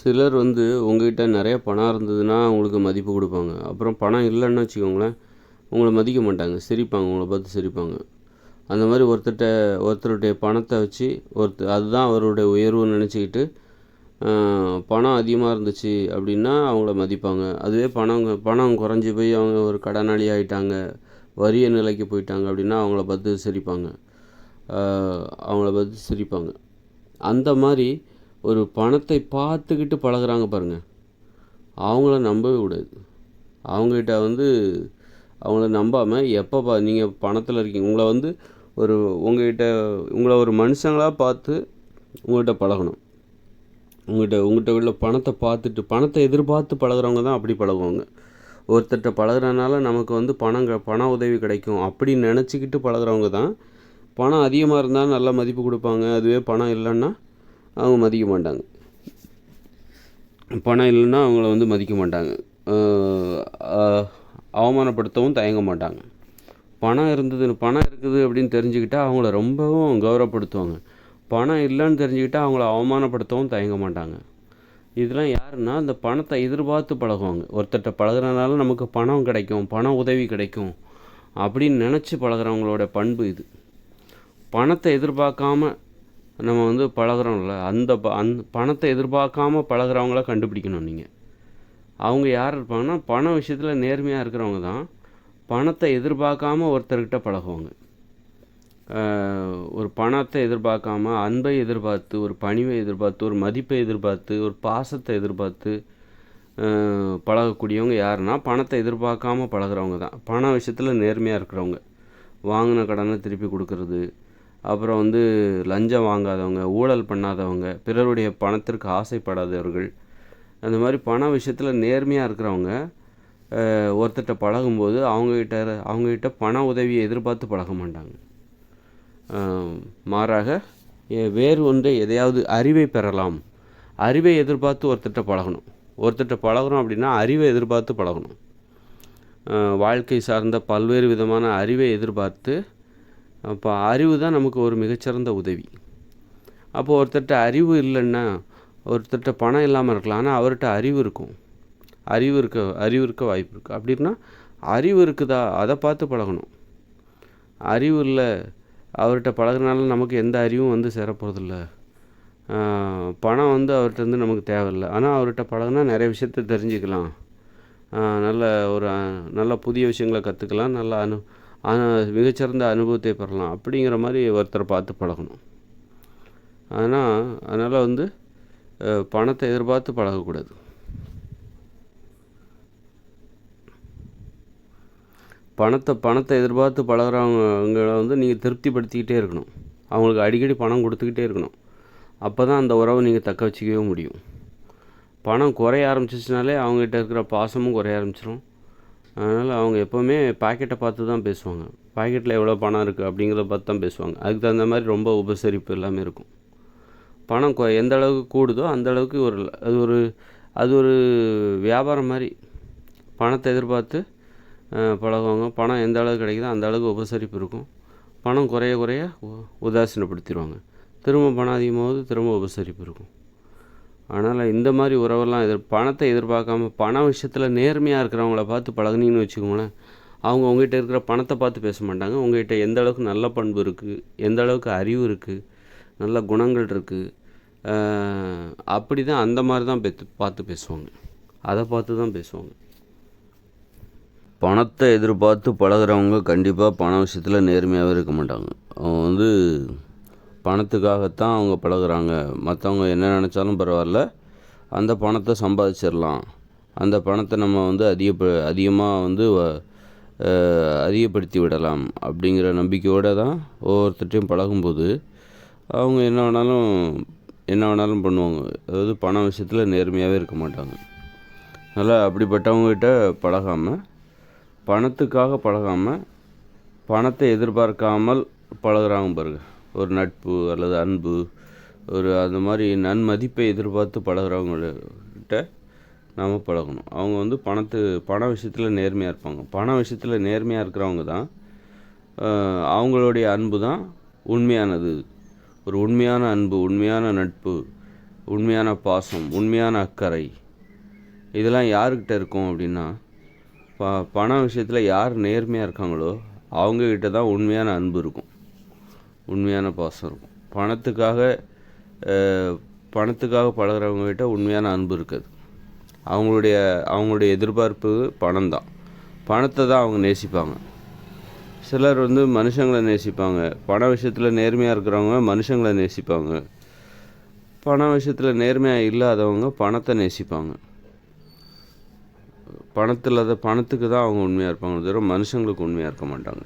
சிலர் வந்து உங்ககிட்ட நிறைய பணம் இருந்ததுன்னா உங்களுக்கு மதிப்பு கொடுப்பாங்க. அப்புறம் பணம் இல்லைன்னு வச்சுக்கோங்களேன் உங்களை மதிக்க மாட்டாங்க. சிரிப்பாங்க உங்களை பார்த்து சிரிப்பாங்க. அந்த மாதிரி ஒருத்தர்கிட்ட ஒருத்தருடைய பணத்தை வச்சு ஒருத்தர் அதுதான் அவருடைய உயர்வுன்னு நினச்சிக்கிட்டு பணம் அதிகமாக இருந்துச்சு அப்படின்னா அவங்கள மதிப்பாங்க. அதுவே பணம் பணம் குறைஞ்சி போய் அவங்க ஒரு கடனாளி ஆகிட்டாங்க வறிய நிலைக்கு போயிட்டாங்க அப்படின்னா அவங்கள பார்த்து சிரிப்பாங்க. அவங்கள பார்த்து சிரிப்பாங்க. அந்த மாதிரி ஒரு பணத்தை பார்த்துக்கிட்டு பழகுறாங்க பாருங்கள் அவங்கள நம்பவே கூடாது. அவங்ககிட்ட வந்து அவங்கள நம்பாமல் எப்போ பா நீங்கள் பணத்தில் இருக்கீங்க உங்களை வந்து ஒரு உங்ககிட்ட உங்களை ஒரு மனுஷங்களாக பார்த்து உங்கள்கிட்ட பழகணும். உங்கள்கிட்ட உங்கள்கிட்ட உள்ள பணத்தை பார்த்துட்டு பணத்தை எதிர்பார்த்து பழகுறவங்க தான் அப்படி பழகுவாங்க. ஒருத்தர்கிட்ட பழகிறனால நமக்கு வந்து பணம் க பண உதவி கிடைக்கும். அப்படின்னு நினச்சிக்கிட்டு பழகுறவங்க தான் பணம் அதிகமாக இருந்தால் நல்ல மதிப்பு கொடுப்பாங்க. அதுவே பணம் இல்லைன்னா அவங்க மதிக்க மாட்டாங்க. பணம் இல்லைன்னா அவங்கள வந்து மதிக்க மாட்டாங்க. அவமானப்படுத்தவும் தயங்க மாட்டாங்க. பணம் இருந்தது பணம் இருக்குது அப்படின்னு தெரிஞ்சுக்கிட்டால் அவங்கள ரொம்பவும் கௌரவப்படுத்துவாங்க. பணம் இல்லைன்னு தெரிஞ்சுக்கிட்டால் அவங்கள அவமானப்படுத்தவும் தயங்க மாட்டாங்க. இதெல்லாம் யாருன்னா அந்த பணத்தை எதிர்பார்த்து பழகுவாங்க. ஒருத்தர்கிட்ட பழகுறதுனால நமக்கு பணம் கிடைக்கும் பண உதவி கிடைக்கும் அப்படின்னு நினச்சி பழகுறவங்களோட பண்பு இது. பணத்தை எதிர்பார்க்காம நம்ம வந்து பழகுறோம்ல அந்த ப அந் பணத்தை எதிர்பார்க்காம பழகுறவங்கள கண்டுபிடிக்கணும் நீங்கள் அவங்க யார் இருப்பாங்கன்னா பண விஷயத்தில் நேர்மையாக இருக்கிறவங்க தான். பணத்தை எதிர்பார்க்காம ஒருத்தர்கிட்ட பழகுவாங்க. ஒரு பணத்தை எதிர்பார்க்காம அன்பை எதிர்பார்த்து ஒரு பணிவை எதிர்பார்த்து ஒரு மதிப்பை எதிர்பார்த்து ஒரு பாசத்தை எதிர்பார்த்து பழகக்கூடியவங்க யாருன்னா பணத்தை எதிர்பார்க்காம பழகுறவங்க தான். பண விஷயத்தில் நேர்மையாக இருக்கிறவங்க. வாங்கின கடனை திருப்பி கொடுக்கறது அப்புறம் வந்து லஞ்சம் வாங்காதவங்க ஊழல் பண்ணாதவங்க பிறருடைய பணத்திற்கு ஆசைப்படாதவர்கள் அந்த மாதிரி பண விஷயத்தில் நேர்மையாக இருக்கிறவங்க ஒருத்தர்கிட்ட பழகும்போது அவங்கக்கிட்ட அவங்கக்கிட்ட பண உதவியை எதிர்பார்த்து பழக மாட்டாங்க. மாறாக வேறு ஒன்றை எதையாவது அறிவை பெறலாம். அறிவை எதிர்பார்த்து ஒருத்தர்கிட்ட பழகணும். ஒருத்தர்கிட்ட பழகணும் அப்படின்னா அறிவை எதிர்பார்த்து பழகணும். வாழ்க்கை சார்ந்த பல்வேறு விதமான அறிவை எதிர்பார்த்து அப்போ அறிவு தான் நமக்கு ஒரு மிகச்சிறந்த உதவி. அப்போது ஒருத்தர்கிட்ட அறிவு இல்லைன்னா ஒருத்தர்கிட்ட பணம் இல்லாமல் இருக்கலாம். ஆனால் அவர்கிட்ட அறிவு இருக்கும். அறிவு இருக்க அறிவு இருக்க வாய்ப்பு இருக்குது அப்படின்னா அறிவு இருக்குதா? அதை பார்த்து பழகணும். அறிவு இல்லை அவர்கிட்ட பழகினால நமக்கு எந்த அறிவும் வந்து சேரப்போகிறதில்ல பணம் வந்து அவர்கிட்ட வந்து நமக்கு தேவையில்லை. ஆனால் அவர்கிட்ட பழகினா நிறைய விஷயத்த தெரிஞ்சுக்கலாம். நல்ல ஒரு நல்ல புதிய விஷயங்களை கற்றுக்கலாம் நல்லா அனு மிகச்சிறந்த அனுபவத்தை பெறலாம். அப்படிங்கிற மாதிரி ஒருத்தரை பார்த்து பழகணும். ஆனால் அதனால் வந்து பணத்தை எதிர்பார்த்து பழகக்கூடாது. பணத்தை பணத்தை எதிர்பார்த்து பழகிறவங்களை வந்து நீங்கள் திருப்திப்படுத்திக்கிட்டே இருக்கணும். அவங்களுக்கு அடிக்கடி பணம் கொடுத்துக்கிட்டே இருக்கணும். அப்போ தான் அந்த உறவை நீங்கள் தக்க வச்சுக்கவே முடியும். பணம் குறைய ஆரம்பிச்சிச்சுனாலே அவங்ககிட்ட இருக்கிற பாசமும் குறைய ஆரம்பிச்சிடும் அதனால் அவங்க எப்போவுமே பாக்கெட்டை பார்த்து தான் பேசுவாங்க. பாக்கெட்டில் எவ்வளோ பணம் இருக்குது அப்படிங்கிறத பார்த்து தான் பேசுவாங்க. அதுக்கு தகுந்த மாதிரி ரொம்ப உபசரிப்பு எல்லாமே இருக்கும். பணம் கொ எந்த அளவுக்கு கூடுதோ அந்த அளவுக்கு ஒரு அது ஒரு அது ஒரு வியாபாரம் மாதிரி. பணத்தை எதிர்பார்த்து பழகுவாங்க. பணம் எந்த அளவுக்கு கிடைக்குதோ அந்த அளவுக்கு உபசரிப்பு இருக்கும். பணம் குறைய குறைய உதாசீனப்படுத்திடுவாங்க. திரும்ப பணம் அதிகமாகுது திரும்ப உபசரிப்பு இருக்கும். அதனால் இந்த மாதிரி உறவெல்லாம் எதிர் பணத்தை எதிர்பார்க்காம பண விஷயத்தில் நேர்மையாக இருக்கிறவங்கள பார்த்து பழகுனீங்கன்னு வச்சுக்கோங்களேன் அவங்க உங்ககிட்ட இருக்கிற பணத்தை பார்த்து பேச மாட்டாங்க. உங்ககிட்ட எந்த அளவுக்கு நல்ல பண்பு இருக்குது எந்த அளவுக்கு அறிவு இருக்குது நல்ல குணங்கள் இருக்குது அப்படி தான் அந்த மாதிரி தான் பெற்று பார்த்து பேசுவாங்க. அதை பார்த்து தான் பேசுவாங்க. பணத்தை எதிர்பார்த்து பழகுறவங்க கண்டிப்பாக பண விஷயத்தில் நேர்மையாகவே இருக்க மாட்டாங்க. அவங்க வந்து பணத்துக்காகத்தான் அவங்க பழகுறாங்க. மற்றவங்க என்ன நினச்சாலும் பரவாயில்ல. அந்த பணத்தை சம்பாதிச்சிடலாம் அந்த பணத்தை நம்ம வந்து அதிக அதிகமாக வந்து அதிகப்படுத்தி விடலாம் அப்படிங்கிற நம்பிக்கையோடு தான் ஒவ்வொருத்தட்டையும் பழகும்போது அவங்க என்ன வேணாலும் என்ன வேணாலும் பண்ணுவாங்க. அதாவது பண விஷயத்தில் நேர்மையாகவே இருக்க மாட்டாங்க. அதனால் அப்படிப்பட்டவங்ககிட்ட பழகாமல் பணத்துக்காக பழகாமல் பணத்தை எதிர்பார்க்காமல் பழகுறாங்க பாருங்கள் ஒரு நட்பு அல்லது அன்பு ஒரு அந்த மாதிரி நன்மதிப்பை எதிர்பார்த்து பழகிறவங்கள்கிட்ட நாம் பழகணும். அவங்க வந்து பணத்து பண விஷயத்தில் நேர்மையாக இருப்பாங்க. பண விஷயத்தில் நேர்மையாக இருக்கிறவங்க தான் அவங்களுடைய அன்பு தான் உண்மையானது. ஒரு உண்மையான அன்பு உண்மையான நட்பு உண்மையான பாசம் உண்மையான அக்கறை. இதெல்லாம் யாருக்கிட்ட இருக்கும் அப்படின்னா ப பண விஷயத்தில் யார் நேர்மையாக இருக்காங்களோ அவங்கக்கிட்ட தான் உண்மையான அன்பு இருக்கும். உண்மையான பாசம் இருக்கும். பணத்துக்காக அஹ், பணத்துக்காக பழகுறவங்கக்கிட்ட உண்மையான அன்பு இருக்காது. அவங்களுடைய அவங்களுடைய எதிர்பார்ப்பு பணம் தான் பணத்தை தான் அவங்க நேசிப்பாங்க. சிலர் வந்து மனுஷங்களை நேசிப்பாங்க. பண விஷயத்தில் நேர்மையாக இருக்கிறவங்க மனுஷங்களை நேசிப்பாங்க. பண விஷயத்தில் நேர்மையாக இல்லாதவங்க பணத்தை நேசிப்பாங்க. பணத்தில் அதை பணத்துக்கு தான் அவங்க உண்மையாக இருப்பாங்க. தவிர மனுஷங்களுக்கு உண்மையாக இருக்க மாட்டாங்க.